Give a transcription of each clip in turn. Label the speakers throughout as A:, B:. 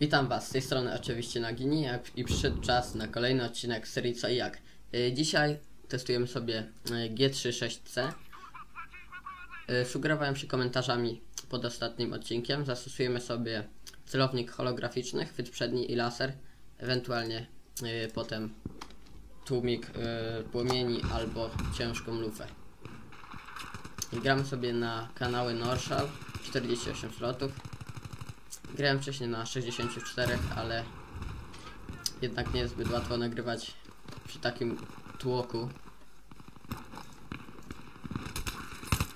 A: Witam Was, z tej strony oczywiście Nagini jak- i przyszedł czas na kolejny odcinek serii Co i Jak. Y, Dzisiaj testujemy sobie y, G36C. Y, Sugerowałem się komentarzami pod ostatnim odcinkiem. Zastosujemy sobie celownik holograficzny, chwyt przedni i laser. Ewentualnie potem tłumik płomieni albo ciężką lufę. Gramy sobie na kanały Norshal 48 slotów. Grałem wcześniej na 64, ale jednak nie jest zbyt łatwo nagrywać przy takim tłoku.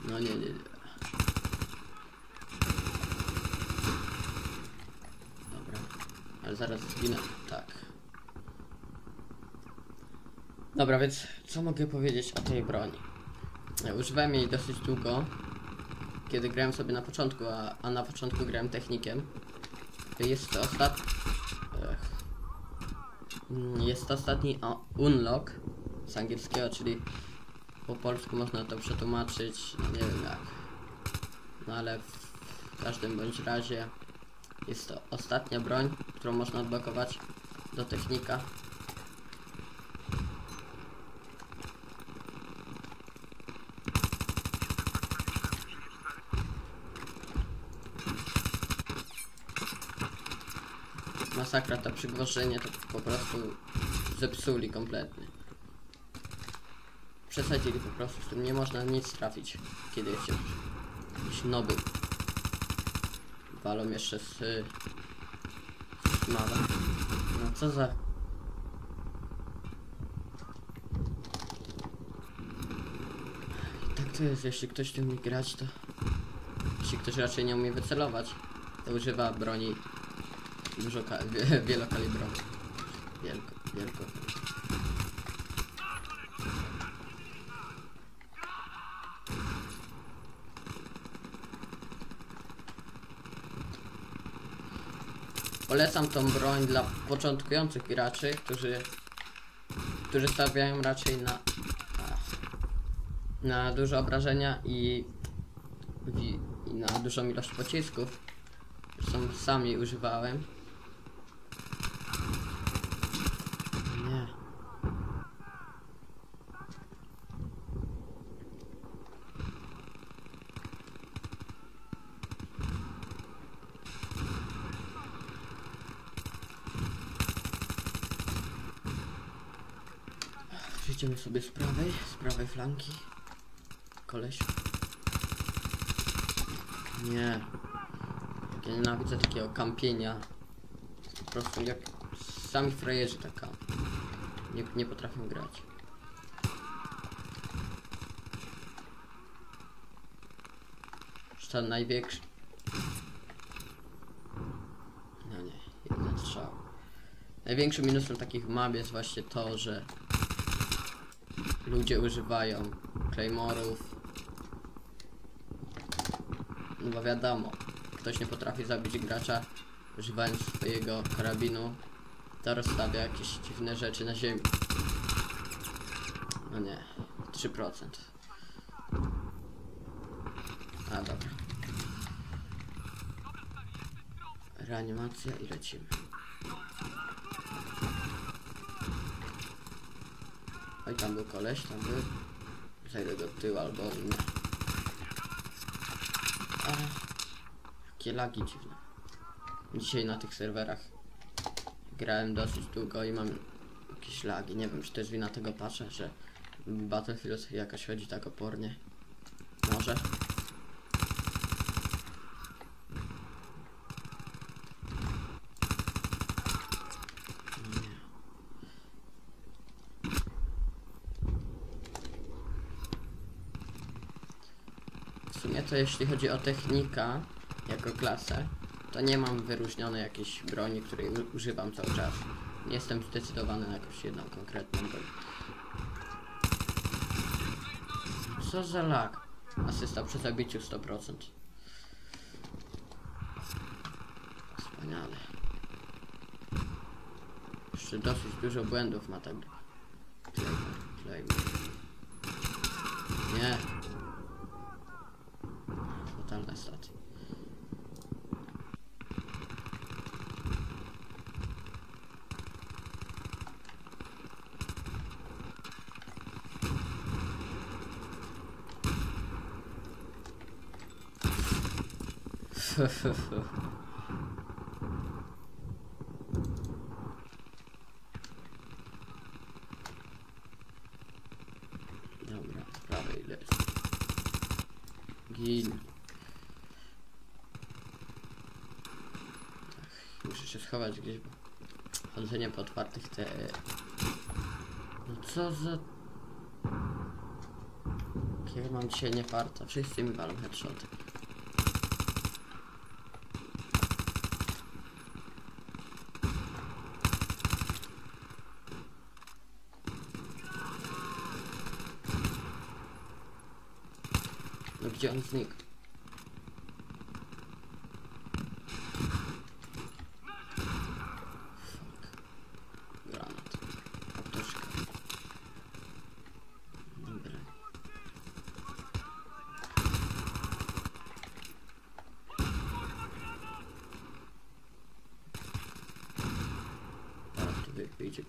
A: No nie, nie, nie. Dobra, ale zaraz zginę. Tak. Dobra, więc co mogę powiedzieć o tej broni? Ja używałem jej dosyć długo, kiedy grałem sobie na początku, a, a na początku grałem technikiem. Jest to ostat... Ech. Mm, Jest to ostatni unlock z angielskiego, czyli po polsku można to przetłumaczyć, no nie wiem jak. No ale w każdym bądź razie jest to ostatnia broń, którą można odblokować do technika. Masakra to przygłoszenie to po prostu zepsuli kompletnie. Przesadzili po prostu, z tym nie można nic trafić, kiedy jest jakiś noby. Walą jeszcze z... z mała. No co za... I tak to jest, jeśli ktoś nie umie grać, to... Jeśli ktoś raczej nie umie wycelować, to używa broni dużo ka- wie- wielokalibrowych. Wielko, wielko. Polecam tą broń dla początkujących graczy, którzy którzy stawiają raczej na na duże obrażenia i, i, na dużą ilość pocisków. Zresztą sami używałem. Nie. Przejdziemy sobie z prawej, z prawej flanki. Koleś. Nie. Jak ja nienawidzę takiego kampienia. Po prostu jak sami frajerzy taka. Nie, nie potrafią grać. Ten największy. No nie, jeden strzał. Największym minusem takich map jest właśnie to, że ludzie używają claymorów. No bo wiadomo, ktoś nie potrafi zabić gracza używając swojego karabinu, to rozstawia jakieś dziwne rzeczy na ziemi. No nie, 3%. A dobra. Reanimacja i lecimy. Oj, tam był koleś, tam był. Zajdę do tyłu albo nie. A, jakie lagi dziwne. Dzisiaj na tych serwerach grałem dosyć długo i mam jakieś lagi. Nie wiem, czy jest wina tego patcha, że Battlefield jakoś chodzi tak opornie. Może. Nie. W sumie to jeśli chodzi o technika jako klasę, to nie mam wyróżnionej jakiejś broni, której używam cały czas. Nie jestem zdecydowany na jakąś jedną konkretną broń. Co za lag? Asysta przy zabiciu 100%. Wspaniale. Jeszcze dosyć dużo błędów ma tak. Claymore, Claymore. Nie. tam na stacji. Schować gdzieś, bo chodzenie po otwartych te... No co za... Jak mam dzisiaj nie farta, wszyscy mi walą headshoty. No gdzie on znikł?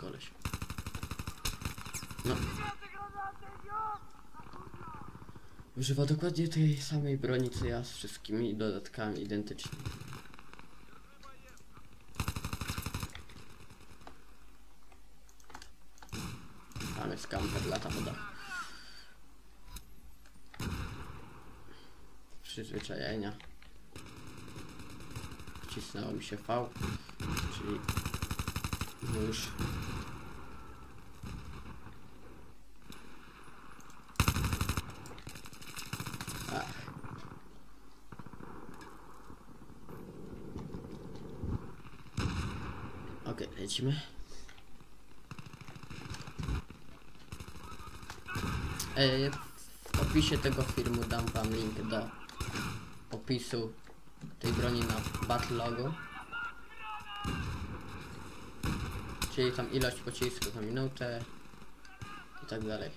A: Koleś. No. Używa dokładnie tej samej broni co ja z wszystkimi dodatkami identycznie. Tam jest kamper, lata woda. Przyzwyczajenia. Wcisnęło mi się V, czyli już. Okej, lecimy. E, w opisie tego filmu dam wam link do opisu tej broni na battle logo. Czyli tam ilość pocisków na minutę i tak dalej.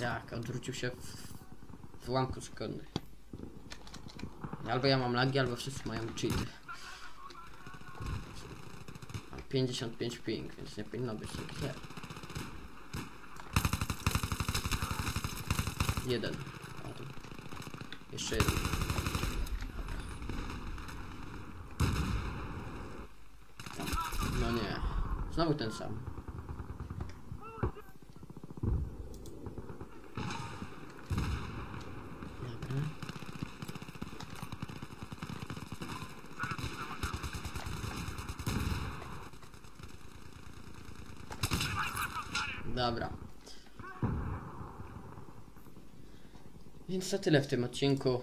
A: Jak odwrócił się w, w ułamku sekundy. Albo ja mam lagi, albo wszyscy mają cheaty. Mam 55 ping, więc nie powinno być tak źle. Jeden. Jeszcze jeden. Dobra. No nie. Znowu ten sam. Dobra. Więc to tyle w tym odcinku.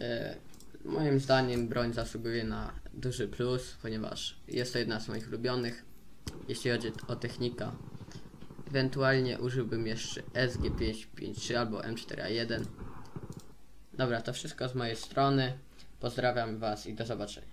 A: E, moim zdaniem broń zasługuje na duży plus, ponieważ jest to jedna z moich ulubionych. Jeśli chodzi o technika, ewentualnie użyłbym jeszcze SG553 albo M4A1. Dobra, to wszystko z mojej strony. Pozdrawiam Was i do zobaczenia.